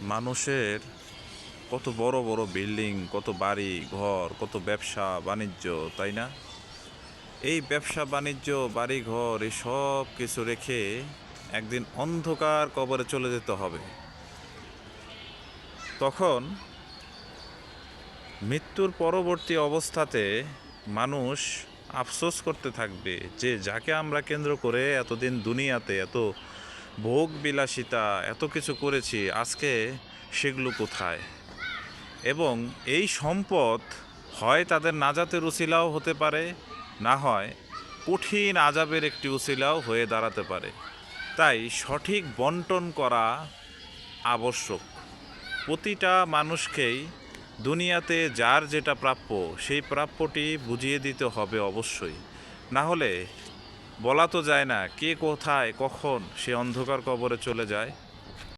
মানুষের কত বড় বড় বিল্ডিং, কত বাড়ি, ঘর, কত ব্যবসা, বাণিজ্য, তাই না? এই ব্যবসা, বাণিজ্য বাড়ি ঘর এই সব কিছু রেখে একদিন অন্ধকার কবরে চলে যেতে হবে। তখন মৃত্যুর পরবর্তী অবস্থাতে মানুষ আফসোস করতে থাকবে যে, যাকে আমরা কেন্দ্র করে এতদিন দুনিয়াতে এত ভোগ বিলাসিতা এত কিছু করেছি, আজকে সেগুলো কোথায়? এবং এই সম্পদ হয় তাদের নাজাতের উসিলাও হতে পারে, না হয় কঠিন আজাবের একটি উসিলাও হয়ে দাঁড়াতে পারে। তাই সঠিক বন্টন করা আবশ্যক। প্রতিটা মানুষকেই দুনিয়াতে যার যেটা প্রাপ্য, সেই প্রাপ্যটি বুঝিয়ে দিতে হবে অবশ্যই। না হলে বলা তো যায় না কে কোথায় কখন সে অন্ধকার কবরে চলে যায়।